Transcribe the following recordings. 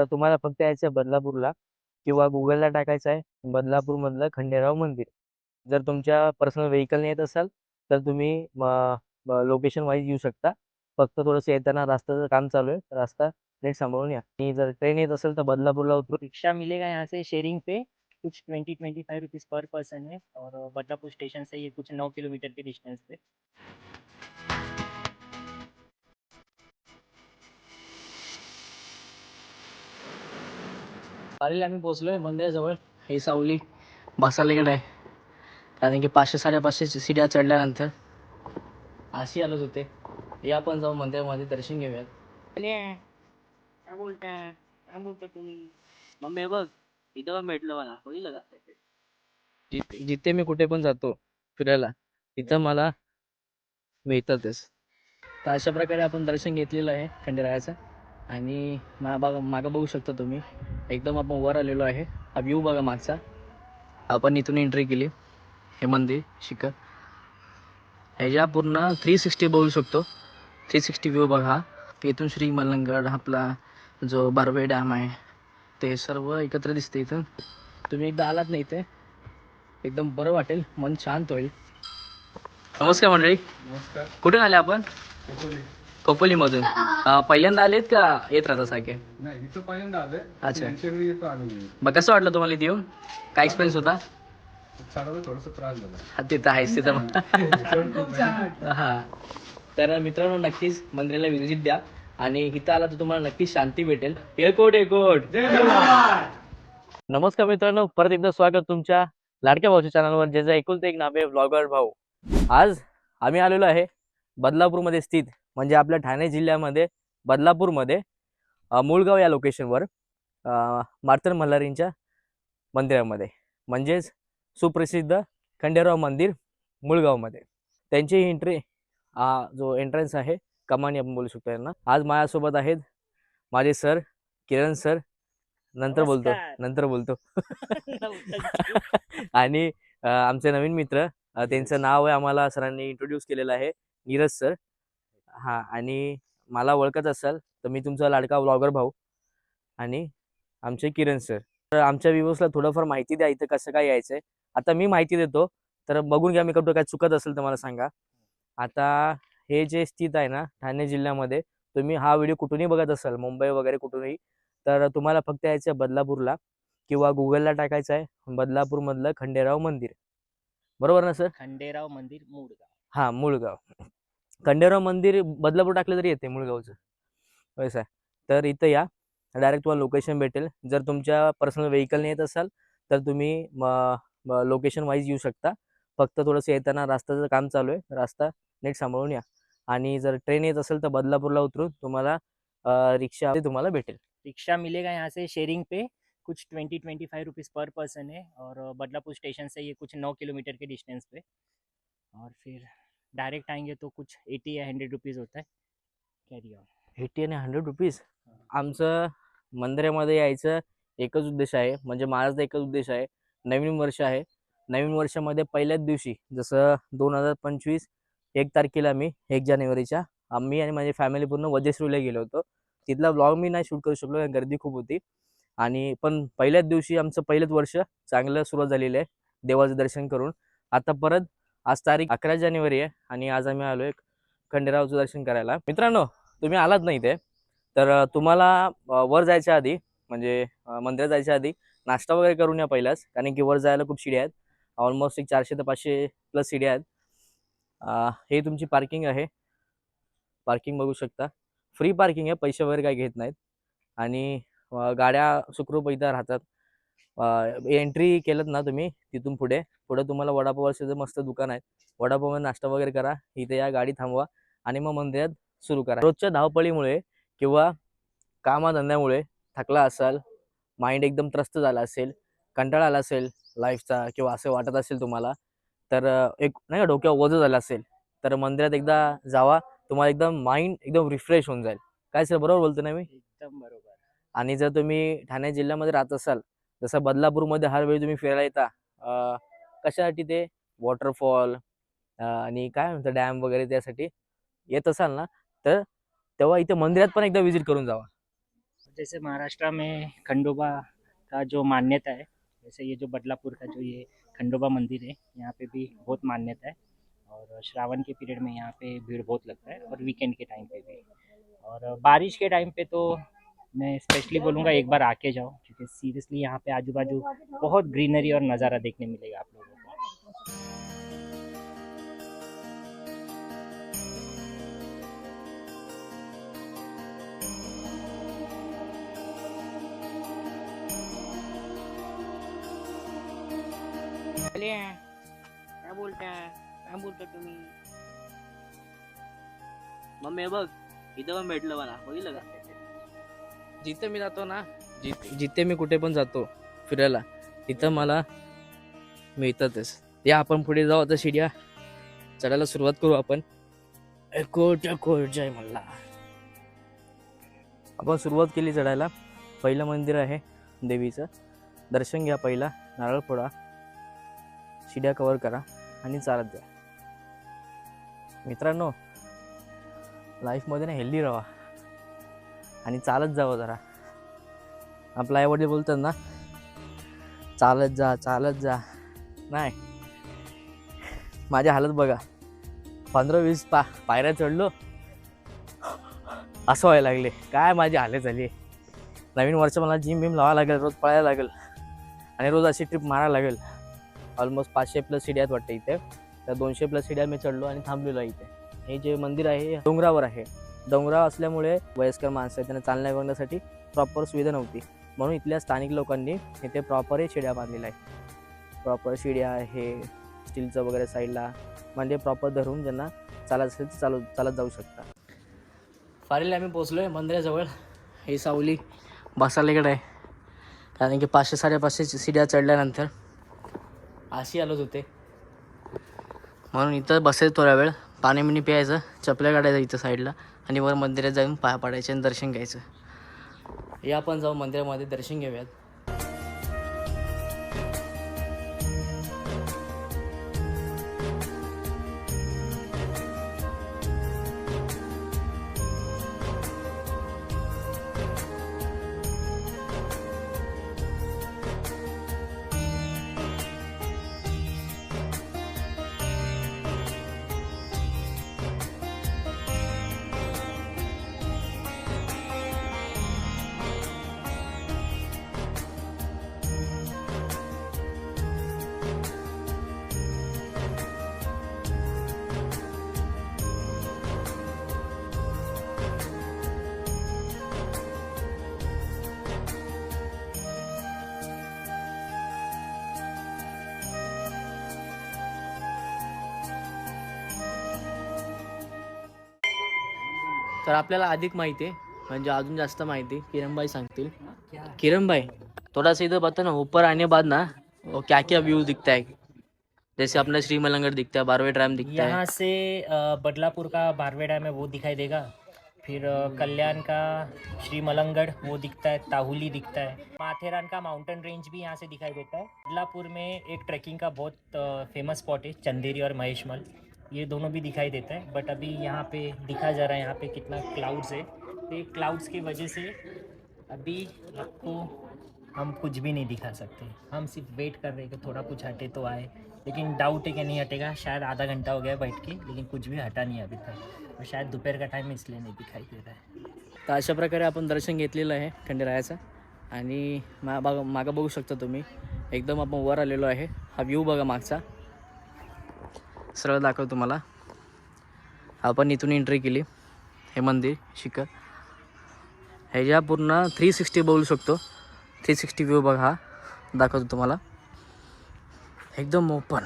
तर तुम्हाला फक्त यायचं बदलापूरला किंवा गुगलला टाकायचं आहे बदलापूरमधलं खंडेराव मंदिर. जर तुमच्या पर्सनल व्हेकलने येत असाल तर तुम्ही लोकेशन वाईज येऊ शकता. फक्त थोडंसं येताना रस्त्याचं काम चालू आहे. रास्ता नीट सांभाळून या. आणि जर ट्रेन येत असेल तर बदलापूरला उतरू. रिक्षा मिलेगा यहाँ से? शेयरिंग पे. कुछ ट्वेंटी ट्वेंटी फाइव रुपीज़ पर पर्सन है. और बदलापुर स्टेशन से ये कुछ नौ किलोमीटर के डिस्टेंस पे. पारीला आम्ही पोहोचलोय मंदिराजवळ हे सावली बसायला इकडे आहे कारण की पाचशे साडेपाचशे सीड्या चढल्यानंतर अशी आलोच होते. या आपण जाऊन मंदिरामध्ये दर्शन घेऊयात. काय बोलताय? काय बोलता तुम्ही? मम्मी बघ इथं पण भेटलं मला. बघितलं का? जिथे जिथे मी कुठे पण जातो फिरायला तिथं मला मिळतातच. तर अशा प्रकारे आपण दर्शन घेतलेलं आहे खंडेरायाचं. आणि मा बघा मागं बघू शकता तुम्ही. एकदम आपण वर आलेलो आहे. हा व्ह्यू बघा मागचा. आपण इथून एंट्री केली. हे मंदिर शिखर. ह्याच्या पूर्ण थ्री सिक्स्टी बघू शकतो. थ्री सिक्स्टी व्ह्यू बघा. इथून श्री मलंगड आपला जो बारवे डॅम आहे ते सर्व एकत्र दिसते इथून तुम्ही एकदा आलात नाही इथे? एकदम बरं वाटेल. मन शांत होईल. नमस्कार मंडळी. नमस्कार. कुठून आले आपण? खोपोलीमधून अं, पहिल्यांदा आलेत का येत राहता सारखे? नाही इथं पहिल्यांदा आलंय. अच्छा. त्यांच्याकडे येतो आम्ही मग कसं वाटलं तुम्हाला इथे येऊन? काय एक्सपिरियन्स होता? चालवलं थोडस त्रास झाला. हा तिथं तिथं मग. हा. तर मित्रांनो नक्कीच मंदिराला व्हिजिट द्या. आणि इथं आला तर तुम्हाला नक्कीच शांती भेटेल. Airport airport. नमस्कार मित्रांनो परत एकदा स्वागत तुमच्या लाडक्या भाऊच्या चॅनलवर ज्याचं एकुलते एक नाव आहे ब्लॉगर भाऊ. आज आम्ही आलेलो आहे बदलापूरमध्ये स्थित म्हणजे आपल्या ठाणे जिल्ह्यामध्ये बदलापूरमध्ये मुळगाव या लोकेशनवर मार्तन मल्हारींच्या मंदिरामध्ये. म्हणजेच सुप्रसिद्ध खंडेराव मंदिर मुळगावमध्ये. त्यांची एंट्री हा जो एंट्रन्स आहे कमानी आपण बोलू शकतो यांना. आज माझ्यासोबत आहेत माझे सर किरण सर नंतर बोलतो. नंतर बोलतो. आणि आमचे नवीन मित्र त्यांचं नाव आहे आम्हाला सरांनी इंट्रोड्यूस केलेलं आहे. नीरज सर हा आणि मला ओळखत असाल तर मी तुमचा लाडका व्लॉगर भाऊ आणि आमचे किरण सर तर आमच्या व्ह्यूवर्सला थोडंफार माहिती द्या इथं कसं काय यायचं आहे आता मी माहिती देतो तर बघून घ्या मी कुठं काय चुकत असेल तर मला सांगा. आता हे जे स्थित आहे ना ठाणे जिल्ह्यामध्ये तुम्ही हा व्हिडिओ कुठूनही बघत असाल मुंबई वगैरे कुठूनही तर तुम्हाला फक्त यायचं आहे बदलापूरला किंवा गुगलला टाकायचं आहे बदलापूरमधलं खंडेराव मंदिर. बरोबर ना सर खंडेराव मंदिर मुळगाव. हां मुळगाव. खंडेराव मंदिर बदलापूर टाकलं तरी येते मुळगावचं. वैसा तर इथं या. डायरेक्ट तुम्हाला लोकेशन भेटेल. जर तुमच्या पर्सनल व्हेकलने येत असाल तर तुम्ही लोकेशन वाईज येऊ शकता. फक्त थोडंसं येताना रस्त्याचं काम चालू आहे. रास्ता नीट सांभाळून या. आणि जर ट्रेन येत असेल तर बदलापूरला उतरून तुम्हाला रिक्षा तुम्हाला भेटेल. रिक्शा मिलेगा यहाँ से शेयरिंग पे. कुछ ट्वेंटी ट्वेंटी फाइव रुपीज़ पर पर्सन है. और बदलापुर स्टेशन से ये कुछ नौ किलोमीटर के डिस्टेंस पे. और फिर डायरेक्ट आएंगे तो कुछ एटी या हंड्रेड रुपीज़ होता है। कैरी ऑन एटी आणि हंड्रेड रुपीज आमचं मंदिरामध्ये यायचं एकच उद्देश आहे म्हणजे माझा तर एकच उद्देश आहे नवीन वर्ष आहे. नवीन वर्षामध्ये पहिल्याच दिवशी जसं दोन हजार पंचवीस एक तारखेला मी एक जानेवारीच्या आम्ही आणि माझी फॅमिली पूर्ण वजेश्रीला गेलो होतो. तिथला ब्लॉग मी नाही शूट करू शकलो कारण गर्दी खूप होती. आणि पण पहिल्याच दिवशी आमचं पहिलंच वर्ष चांगलं सुरुवात झालेलं आहे देवाचं दर्शन करून. आता परत आज तारीख अकरा जानेवारी आहे आणि आज आम्ही आलो आहे खंडेरावचं दर्शन करायला. मित्रांनो तुम्ही आलात नाही ते तर तुम्हाला वर जायच्या आधी म्हणजे मंदिरात जायच्या आधी नाश्ता वगैरे करून या पहिलाच कारण की वर जायला खूप शिड्या आहेत. ऑलमोस्ट एक चारशे ते पाचशे प्लस शिड्या आहेत. हे तुमची पार्किंग आहे. पार्किंग बघू शकता. फ्री पार्किंग आहे पैसे वगैरे काही घेत नाहीत. आणि गाड्या सुखरूप इथं राहतात. एंट्री केलं ना तुम्ही तिथून पुढे. पुढे तुम्हाला वडापावाचं मस्त दुकान आहे वडापाव नाश्ता वगैरे करा इथे या गाडी थांबवा आणि मग मंदिरात सुरू करा. रोजच्या धावपळीमुळे किंवा कामाधंद्यामुळे थकला असाल माइंड एकदम त्रस्त झाला असेल कंटाळा आला असेल लाईफचा किंवा असं वाटत असेल तुम्हाला तर एक नाही का डोक्यावर ओझं झालं असेल तर मंदिरात एकदा जावा तुम्हाला एकदम माइंड एकदम रिफ्रेश होऊन जाईल. काय सर बरोबर बोलतो ना मी? एकदम बरोबर. आणि जर तुम्ही ठाणे जिल्ह्यामध्ये राहत असाल जसं बदलापूरमध्ये हर वेळी तुम्ही फिरायला येता कशासाठी ते? वॉटरफॉल आणि काय म्हणतं डॅम वगैरे त्यासाठी येत असाल ना तर तेव्हा इथे मंदिरात पण एकदा व्हिजिट करून जावा. म्हणजे जैसे महाराष्ट्र में खंडोबा का जो मान्यता है जैसे ये जो बदलापुर का जो ये खंडोबा मंदिर है यहाँ पे भी बहुत मान्यता है और श्रावण के पीरियड में यहाँ पे भीड़ बहुत लगता है और वीकेंड के टाइम पे भी। और बारिश के टाइम पे तो मैं स्पेशली बोलूँगा एक बार आके जाओ क्योंकि सीरियसली यहाँ पे आजू बाजू बहुत ग्रीनरी और नज़ारा देखने मिलेगा आप लोगों को। बोलताय काय बोलता तुम्ही? मम्मी बघ इथं पण भेटलं मला बघितलं का जिथे मी जातो ना जिथे मी कुठे पण जातो फिरायला तिथं मला मिळतातच. या आपण पुढे जाऊ आता शिड्या चढायला सुरुवात करू आपण. कोट कोट जय मल्ला. आपण सुरुवात केली चढायला. पहिलं मंदिर आहे देवीचं. दर्शन घ्या पहिला. नारळ फोडा. शिड्या कवर करा आणि चालत द्या मित्रांनो लाईफमध्ये ना हेल्दी राहा. आणि चालत जावं जरा. आपला आईवडील बोलतात ना चालत जा चालत जा. नाही. माझी हालत बघा. पंधरा वीस पा पायऱ्या चढलो. असं व्हायला लागले. काय माझी हालत झाली? नवीन वर्ष मला जिम बिम लावा लागेल रोज पळायला लागेल. आणि रोज अशी ट्रिप मारायला लागेल. ऑलमोस्ट पाचशे प्लस सिड्यात आहेत वाटतं इथे. तर दोनशे प्लस सीड्या मी चढलो आणि थांबलेलो आहे इथे. हे जे मंदिर आहे हे डोंगरावर आहे. डोंगराळ असल्यामुळे वयस्कर माणसं आहेत त्यांना चालण्या बघण्यासाठी प्रॉपर सुविधा नव्हती. म्हणून इथल्या स्थानिक लोकांनी इथे प्रॉपर हे शिड्या बांधलेल्या आहे प्रॉपर शिड्या हे स्टीलचं वगैरे साईडला म्हणजे प्रॉपर धरून ज्यांना चालत असेल चालू चालत जाऊ शकता फारीला आम्ही पोचलो आहे मंदिराजवळ. ही सावली बसायला आहे. कारण की पाचशे साडेपाचशे शिड्या चढल्यानंतर अशी आलोच होते. म्हणून इथं बसेल थोडा वेळ. पाणी मिणी प्यायचं चपल्या काढायचं इथं साईडला. आणि वर मंदिरात जाऊन पाया पडायचे आणि दर्शन घ्यायचं. या आपण जाऊ मंदिरामध्ये दर्शन घेऊयात. तर आपल्याला अधिक माहिती आहे. म्हणजे अजून जास्त माहिती किरणबाई सांगतील. किरणबाई थोड़ा सा इधर बता ना ऊपर आने बाद ना वो क्या क्या व्यू दिखता है जैसे अपना श्रीमलंगढ़ दिखता है बारवे ड्राम दिखता है यहाँ से बदलापुर का बारवे डैम है वो दिखाई देगा. फिर कल्याण का श्री मलंगढ़ वो दिखता है ताहुली दिखता है माथेरान का माउंटेन रेंज भी यहाँ से दिखाई देता है. बदलापुर में एक ट्रैकिंग का बहुत फेमस स्पॉट है चंदेरी और महेशमल. ये दोनों भी दिखाई देता है बट अभी यहाँ पे दिखा जा रहा है यहाँ पे कितना क्लाउड्स है। तो क्लाउड्स की वजह से अभी आपको हम कुछ भी नहीं दिखा सकते। हम सिर्फ वेट कर रहे हैं कि थोड़ा कुछ हटे तो आए। लेकिन डाउट है कि नहीं हटेगा शायद आधा घंटा हो गया बैठ के लेकिन कुछ भी हटा नहीं अभी तक। और शायद दोपहर का टाइम इसलिए नहीं दिखाई दे रहा है। तर अशा प्रकारे आपण दर्शन घेतलेलं आहे खंडेरायाचं. आणि मा बघा मागं बघू शकता तुम्ही. एकदम आपण वर आलेलो आहे. हा व्ह्यू बघा मागचा. सरळ दाखवतो तुम्हाला. आपण इथून एंट्री केली. हे मंदिर शिखर. ह्याच्या पूर्ण थ्री सिक्स्टी बोलू शकतो. थ्री सिक्स्टी व्ह्यू बघा. हा दाखवतो तुम्हाला. एकदम ओपन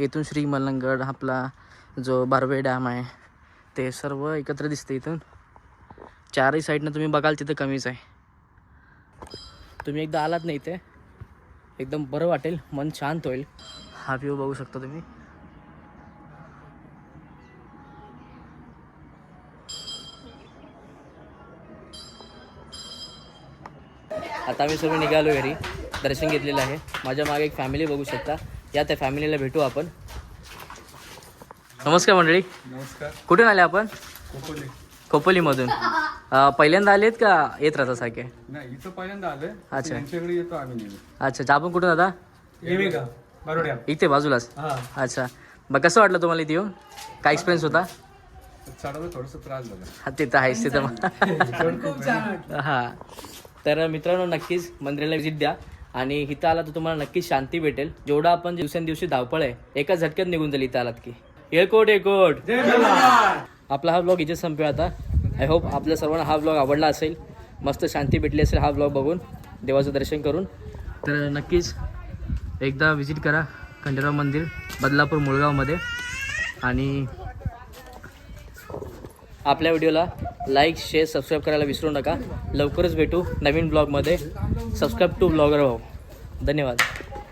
इथून श्री मलंगड आपला जो बारवे डॅम आहे ते सर्व एकत्र दिसते इथून. चारही साईडनं तुम्ही बघाल तिथं कमीच आहे. तुम्ही एकदा आलात नाही इथे? एकदम बरं वाटेल मन शांत होईल. हा व्ह्यू बघू शकता तुम्ही. आता आम्ही सर्व निघालो घरी दर्शन घेतलेलं आहे. माझ्या मागे एक फॅमिली बघू शकता. या त्या फॅमिलीला भेटू आपण. नमस्कार मंडळी. नमस्कार. कुठून आले आपण? कोकोली खोपोलीमधून. पहिल्यांदा आलेत का येत राहता सारखे? नाही इथं पहिल्यांदा आलंय. अच्छा. यांच्याकडे येतो आम्ही नेहमी. अच्छा आपण कुठून बरोड्या इथे बाजूलाच. हा. अच्छा. मग कसं वाटलं तुम्हाला इथे येऊन? काय एक्सपिरियन्स होता? चढायला थोडासा त्रास झाला. हा ते तर आहेच ते तर खूप छान वाटलं. हा. तर मित्रांनो नक्कीच मंदिराला व्हिजिट द्या. आणि इथं आला तर तुम्हाला नक्कीच शांती भेटेल. जेवढा आपण दिवसेंदिवशी धावपळ आहे एका झटक्यात निघून जाईल इथं आलात की. एअरकोट एअरकोट आपला हा ब्लॉग इथे संपूया आता. आय होप आपल्या सर्वांना हा ब्लॉग आवडला असेल. मस्त शांती भेटली असेल हा ब्लॉग बघून देवाचं दर्शन करून. तर नक्कीच एकदा व्हिजिट करा खंडेराव मंदिर बदलापूर मुळगावमध्ये. आणि आपल्या व्हिडिओला लाईक शेअर सबस्क्राईब करायला विसरू नका. लवकरच भेटू नवीन ब्लॉगमध्ये सबस्क्राईब टू ब्लॉगर भाऊ. धन्यवाद.